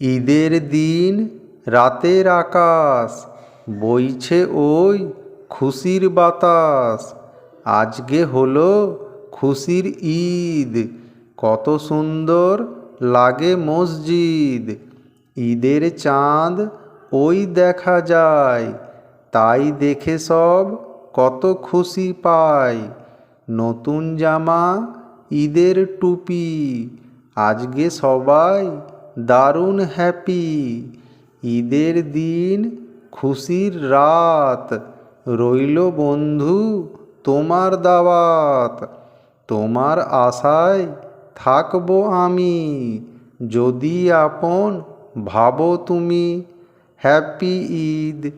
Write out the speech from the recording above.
ঈদের দিন রাতের আকাশ, বইছে ওই খুশির বাতাস। আজকে হলো খুশির ঈদ, কত সুন্দর লাগে মসজিদ। ঈদের চাঁদ ওই দেখা যায়, তাই দেখে সব কত খুশি পায় নতুন জামা, ঈদের টুপি, আজকে সবাই দারুণ হ্যাপি। ঈদের দিন খুশির রাত। রইল বন্ধু তোমার দাওয়াত। তোমার আশায় থাকব আমি। যদি আপন ভাবো তুমি, হ্যাপি ঈদ।